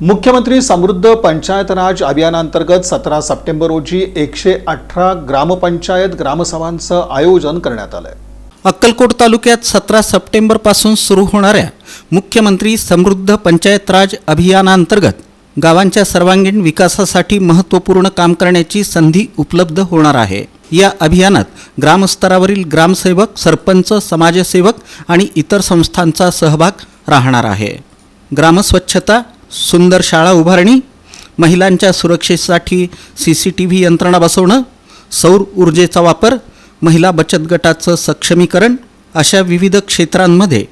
मुख्यमंत्री समृद्ध पंचायत राज अभियानांतर्गत सतरा सप्टेंबर रोजी एकशे अठरा ग्रामपंचायत ग्रामसभांचं आयोजन करण्यात आलंय. अक्कलकोट तालुक्यात सतरा सप्टेंबरपासून सुरू होणाऱ्या मुख्यमंत्री समृद्ध पंचायत राज अभियानांतर्गत गावांच्या सर्वांगीण विकासासाठी महत्त्वपूर्ण काम करण्याची संधी उपलब्ध होणार आहे. या अभियानात ग्रामस्तरावरील ग्रामसेवक सरपंच समाजसेवक आणि इतर संस्थांचा सहभाग राहणार आहे. ग्रामस्वच्छता सुंदर शाळा उभारणी महिलांच्या सुरक्षेसाठी सी सी टी व्ही यंत्रणा बसवणं सौर ऊर्जेचा वापर महिला बचत गटाचं सक्षमीकरण अशा विविध क्षेत्रांमध्ये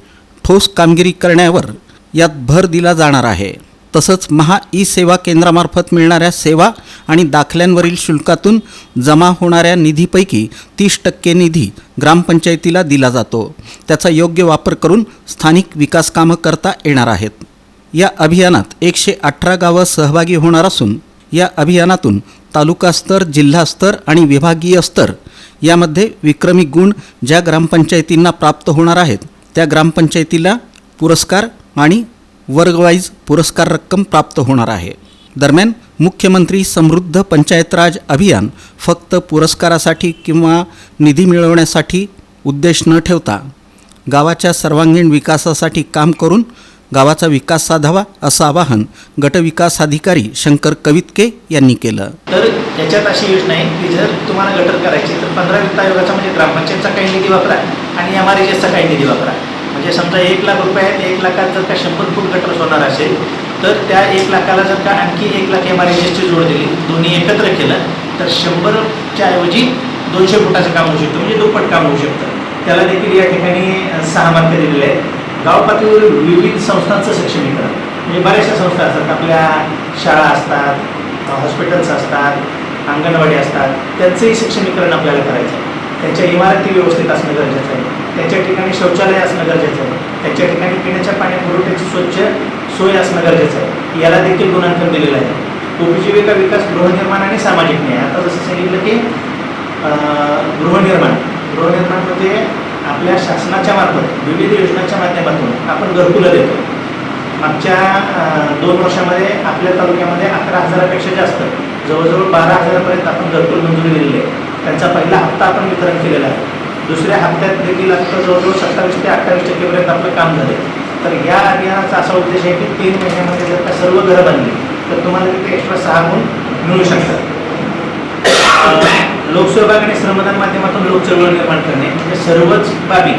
ठोस कामगिरी करण्यावर यात भर दिला जाणार आहे. तसंच महा ई सेवा केंद्रामार्फत मिळणाऱ्या सेवा आणि दाखल्यांवरील शुल्कातून जमा होणाऱ्या निधीपैकी तीस टक्के निधी ग्रामपंचायतीला दिला जातो. त्याचा योग्य वापर करून स्थानिक विकास कामं करता येणार आहेत. या अभियानात एकशे अठरा गावं सहभागी होणार असून या अभियानातून तालुकास्तर जिल्हास्तर आणि विभागीय स्तर यामध्ये विक्रमी गुण ज्या ग्रामपंचायतींना प्राप्त होणार आहेत त्या ग्रामपंचायतीला पुरस्कार आणि वर्गवाईज पुरस्कार रक्कम प्राप्त होणार आहे. दरम्यान मुख्यमंत्री समृद्ध पंचायतराज अभियान फक्त पुरस्कारासाठी किंवा निधी मिळवण्यासाठी उद्देश न ठेवता गावाच्या सर्वांगीण विकासासाठी काम करून गावाचा विकास साधावा असं आवाहन गटविकास अधिकारी शंकर कवितके यांनी केलं. तर याच्यात अशी योजना आहे की जर तुम्हाला गटर करायची तर पंधरा वित्त आयोगाचा म्हणजे ग्रामपंचायतचा काही निधी वापरा आणि एम आर एजचा काही निधी वापरा. म्हणजे समजा एक लाख रुपये आहेत एक लाखात जर का शंभर फूट गटर होणार असेल तर त्या एक लाखाला जर का आणखी एक लाख एम आर एजची जोड दिली दोन्ही एकत्र केलं तर शंभरच्या ऐवजी दोनशे फुटाचं काम होऊ शकतं म्हणजे दुप्पट काम होऊ शकतं. त्याला देखील या ठिकाणी सहा मार्क दिलेले आहेत. गावपातीवर विविध संस्थांचं सक्षमीकरण. म्हणजे बऱ्याचशा संस्था असतात. आपल्या शाळा असतात हॉस्पिटल्स असतात अंगणवाडी असतात. त्यांचंही सक्षमीकरण आपल्याला करायचं आहे. त्यांच्या इमारती व्यवस्थित असणं गरजेचं आहे. त्यांच्या ठिकाणी शौचालय असणं गरजेचं आहे. त्यांच्या ठिकाणी पिण्याच्या पाण्या पुरवठ्याची स्वच्छ सोय असणं गरजेचं आहे. याला देखील गुणांकन दिलेलं आहे. उपजीविका विकास गृहनिर्माण आणि सामाजिक न्याय. आता जसं सांगितलं की गृहनिर्माण. गृहनिर्माण म्हणजे आपल्या शासनाच्या मार्फत विविध योजनांच्या माध्यमातून आपण घरकुलं देतो. मागच्या दोन वर्षामध्ये आपल्या तालुक्यामध्ये अकरा हजारापेक्षा जास्त जवळजवळ बारा हजारापर्यंत आपण घरकुल मंजुरी दिलेली आहे. त्यांचा पहिला हप्ता आपण वितरण केलेला आहे. दुसऱ्या हप्त्यात देखील आता जवळजवळ सत्तावीस ते अठ्ठावीस टक्केपर्यंत आपलं काम झाले तर या अभियानाचा असा उद्देश आहे की तीन महिन्यामध्ये जर का सर्व घरं बांधली तर तुम्हाला तिथे एक्स्ट्रा सहा गुण मिळू शकतात. लोकसहभाग आणि श्रमदान माध्यमातून लोकचळवळ निर्माण करणे म्हणजे सर्वच बाबी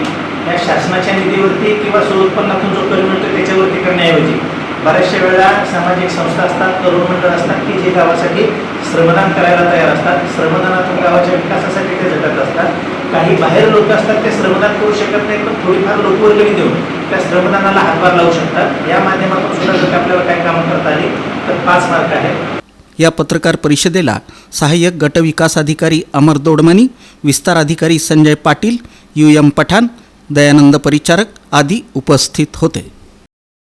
या शासनाच्या निधीवरती किंवा स्वउत्पन्नातून जो कर मिळतो त्याच्यावरती करण्याऐवजी बऱ्याचशा वेळा सामाजिक संस्था असतात तरुण मंडळ असतात की जे गावासाठी श्रमदान करायला तयार असतात. श्रमदानातून गावाच्या विकासासाठी ते झटत असतात. काही बाहेर लोक असतात ते श्रमदान करू शकत नाहीत पण थोडीफार लोकवर्गणी देऊन त्या श्रमदानाला हातभार लावू शकतात. या माध्यमातून सुद्धा जर आपल्याला काय कामं करता आली तर पाच मार्क आहेत. या पत्रकार परिषदेला सहाय्यक गटविकास अधिकारी अमर दोडमनी विस्तार अधिकारी संजय पाटील यू एम पठाण दयानंद परिचारक आदी उपस्थित होते.